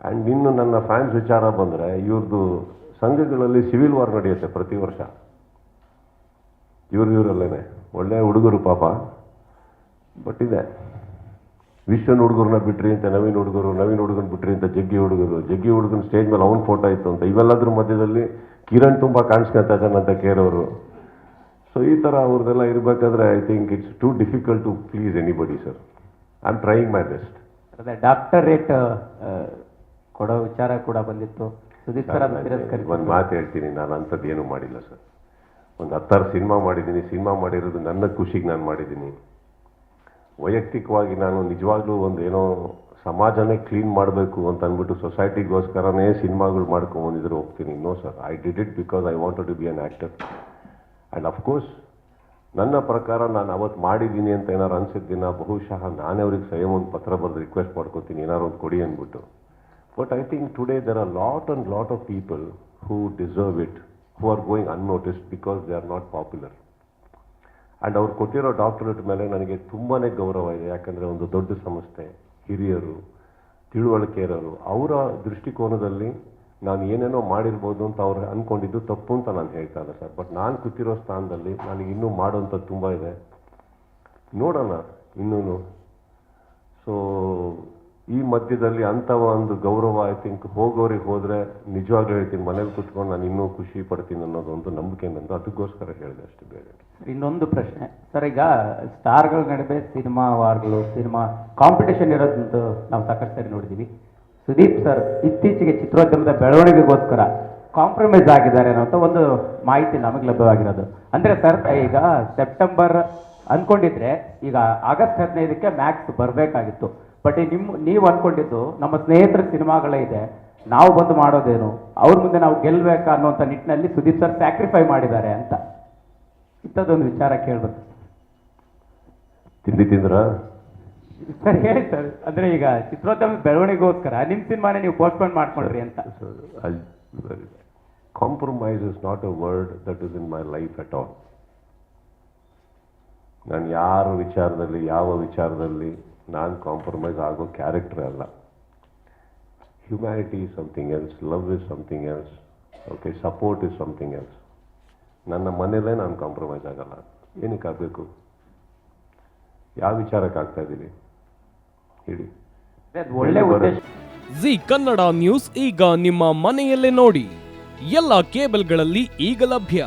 And ಇನ್ನು ನನ್ನ fans ವಿಚಾರ ಬಂದರೆ ಇವ್ರದ್ದು ಸಂಘಗಳಲ್ಲಿ ಸಿವಿಲ್ ವಾರ್ ನಡೆಯುತ್ತೆ ಪ್ರತಿ ವರ್ಷ. ಇವ್ರು ಇವರಲ್ಲೇ ಒಳ್ಳೆ ಹುಡುಗರು ಪಾಪ. ಬಟ್ ಇದೆ. ವಿಶ್ವನ ಹುಡುಗರನ್ನ ಬಿಟ್ರಿ ಅಂತ, ನವೀನ್ ಹುಡುಗರು, ನವೀನ್ ಹುಡುಗನ ಬಿಟ್ರಿ ಅಂತ, ಜಗ್ಗಿ ಹುಡುಗರು. ಜಗ್ಗಿ ಹುಡುಗನ ಸ್ಟೇಜ್ ಮೇಲೆ ಅವ್ನ ಫೋಟೋ ಇತ್ತು ಅಂತ. ಇವೆಲ್ಲದ್ರ ಮಧ್ಯದಲ್ಲಿ ಕಿರಣ್ ತುಂಬ ಕಾಣಿಸ್ಕೊತಾ ಇದ್ದಾನಂತ ಕೇರೋರು ಸೊ ಈ ಥರ ಅವ್ರದ್ದೆಲ್ಲ ಇರಬೇಕಾದ್ರೆ I think it's too difficult to please anybody sir I am trying my best doctorate ಕೊಡೋ ವಿಚಾರ ಕೂಡ ಬಂದಿತ್ತು. ಸುದೀಪ್ ಸರ್ ಅದನ್ನ ತಿರಸ್ಕರಿಸಿದ್ರು. ಒಂದು ಮಾತು ಹೇಳ್ತೀನಿ ನಾನು ಅಂಥದ್ದು ಏನೂ ಮಾಡಿಲ್ಲ ಸರ್. ಒಂದು ಹತ್ತಾರು ಸಿನಿಮಾ ಮಾಡಿದ್ದೀನಿ ಸಿನಿಮಾ ಮಾಡಿರೋದು ನನ್ನ ಖುಷಿಗೆ ನಾನು ಮಾಡಿದ್ದೀನಿ. ವೈಯಕ್ತಿಕವಾಗಿ ನಾನು ನಿಜವಾಗ್ಲೂ ಒಂದು ಏನೋ ಸಮಾಜನೇ ಕ್ಲೀನ್ ಮಾಡಬೇಕು ಅಂತ ಅಂದ್ಬಿಟ್ಟು ಸೊಸೈಟಿಗೋಸ್ಕರನೇ ಸಿನಿಮಾಗಳು ಮಾಡ್ಕೊಂಬಂದಿದ್ರು ಹೋಗ್ತೀನಿ. No sir I did it because I wanted to be an actor and of course ನನ್ನ ಪ್ರಕಾರ ನಾನು ಅವತ್ತು ಮಾಡಿದ್ದೀನಿ ಅಂತ ಏನಾರು ಅನ್ಸಿದ್ದಿನ ಬಹುಶಃ ನಾನೇ ಅವ್ರಿಗೆ ಸ್ವಯಂ ಒಂದು ಪತ್ರ ಬರೆದು ರಿಕ್ವೆಸ್ಟ್ ಮಾಡ್ಕೊತೀನಿ ಏನಾರು ಒಂದು ಕೊಡಿ ಅಂದ್ಬಿಟ್ಟು. But I think there are a lot and lot of people who deserve it who are going unnoticed because they are not popular and ಅವ್ರು ಕೊಟ್ಟಿರೋ ಡಾಕ್ಟರೇಟ್ ಮೇಲೆ ನನಗೆ ತುಂಬಾ ಗೌರವ ಇದೆ. ಯಾಕಂದರೆ ಒಂದು ದೊಡ್ಡ ಸಂಸ್ಥೆ, ಹಿರಿಯರು ತಿಳುವಳಿಕೆ ಇರೋರು ಅವರ ದೃಷ್ಟಿಕೋನದಲ್ಲಿ ನಾನು ಏನೇನೋ ಮಾಡಿರ್ಬೋದು ಅಂತ ಅವ್ರು ಅಂದ್ಕೊಂಡಿದ್ದು ತಪ್ಪು ಅಂತ ನಾನು ಹೇಳ್ತಾ ಇದ್ದೆ ಸರ್. ಬಟ್ ನಾನು ಕೂತಿರೋ ಸ್ಥಾನದಲ್ಲಿ ನನಗೆ ಇನ್ನೂ ಮಾಡೋಂಥದ್ದು ತುಂಬ ಇದೆ. ನೋಡೋಣ ಇನ್ನೂ ಸೊ ಈ ಮಧ್ಯದಲ್ಲಿ ಅಂಥ ಒಂದು ಗೌರವ ಐ ಥಿಂಕ್ ಹೋಗೋರಿಗೆ ಹೋದರೆ ನಿಜವಾಗ್ಲೂ ಹೇಳ್ತೀನಿ, ಮನೇಲಿ ಕುತ್ಕೊಂಡು ನಾನು ಇನ್ನೂ ಖುಷಿ ಪಡ್ತೀನಿ ಅನ್ನೋದೊಂದು ನಂಬಿಕೆ ನಂದು. ಅದಕ್ಕೋಸ್ಕರ ಹೇಳಿದೆ ಅಷ್ಟು ಬೇರೆ. ಇನ್ನೊಂದು ಪ್ರಶ್ನೆ. ಸರ್, ಈಗ ಸ್ಟಾರ್ಗಳ ನಡುವೆ ಸಿನಿಮಾ ವಾರ್ಗಳು, ಸಿನಿಮಾ ಕಾಂಪಿಟೇಷನ್ ಇರೋದಂತೂ ನಾವು ಸಾಕಷ್ಟು ಸರಿ ನೋಡಿದ್ದೀವಿ ಸುದೀಪ್ ಸರ್, ಇತ್ತೀಚೆಗೆ ಚಿತ್ರೋದ್ಯಮದ ಬೆಳವಣಿಗೆಗೋಸ್ಕರ ಕಾಂಪ್ರಮೈಸ್ ಆಗಿದ್ದಾರೆ ಅನ್ನೋಂಥ ಒಂದು ಮಾಹಿತಿ ನಮಗೆ ಲಭ್ಯವಾಗಿರೋದು. ಅಂದರೆ ಸರ್, ಈಗ ಸೆಪ್ಟೆಂಬರ್ ಅನ್ಕೊಂಡಿದ್ರೆ ಈಗ ಆಗಸ್ಟ್ ಹದಿನೈದಕ್ಕೆ ಮ್ಯಾಕ್ಸ್ ಬರಬೇಕಾಗಿತ್ತು. ಬಟ್ ನಿಮ್ಮ ನೀವು ಅನ್ಕೊಂಡಿದ್ದು ನಮ್ಮ ಸ್ನೇಹಿತರ ಸಿನಿಮಾಗಳೇ ಇದೆ. ನಾವು ಬಂದು ಮಾಡೋದೇನು? ಅವ್ರ ಮುಂದೆ ನಾವು ಗೆಲ್ಲಬೇಕು ಅನ್ನೋಂಥ ನಿಟ್ಟಿನಲ್ಲಿ ಸುದೀಪ್ ಸರ್ ಸ್ಯಾಕ್ರಿಫೈ ಮಾಡಿದ್ದಾರೆ ಅಂತ. ಇಂಥದ್ದೊಂದು ವಿಚಾರ ಕೇಳಬೇಕು. ತಿಂಡಿ ತಿಂದ್ರ? ಸರ್ ಹೇಳಿ ಸರ್. ಅಂದ್ರೆ ಈಗ ಚಿತ್ರೋದ್ಯಮ ಬೆಳವಣಿಗೆಗೋಸ್ಕರ ನಿಮ್ಮ ಸಿನಿಮಾನೇ ನೀವು ಪೋಸ್ಟ್ಪೋನ್ ಮಾಡ್ಕೊಂಡ್ರಿ ಅಂತ. Compromise is not a word that is in my life at all ನಾನು ಯಾರ ವಿಚಾರದಲ್ಲಿ ಯಾವ ವಿಚಾರದಲ್ಲಿ ನಾನು ಕಾಂಪ್ರಮೈಸ್ ಆಗೋ ಕ್ಯಾರೆಕ್ಟರ್ ಅಲ್ಲ. Humanity is something else love is something else okay support is something else ನನ್ನ ಮನೇಲೇ ನಾನು ಕಾಂಪ್ರಮೈಸ್ ಆಗಲ್ಲ. ಏನಕ್ಕೆ ಆಗಬೇಕು? ಯಾವ ವಿಚಾರಕ್ಕೆ ಆಗ್ತಾ ಇದ್ದೀವಿ ಹೇಳಿ. ಒಳ್ಳೆ ಜಿ ಕನ್ನಡ ನ್ಯೂಸ್ ಈಗ ನಿಮ್ಮ ಮನೆಯಲ್ಲೇ ನೋಡಿ. ಎಲ್ಲ ಕೇಬಲ್ಗಳಲ್ಲಿ ಈಗ ಲಭ್ಯ.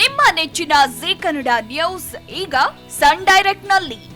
ನಿಮ್ಮ ನೆಚ್ಚಿನ ಜಿ ಕನ್ನಡ ನ್ಯೂಸ್ ಈಗ ಸನ್ ಡೈರೆಕ್ಟ್ನಲ್ಲಿ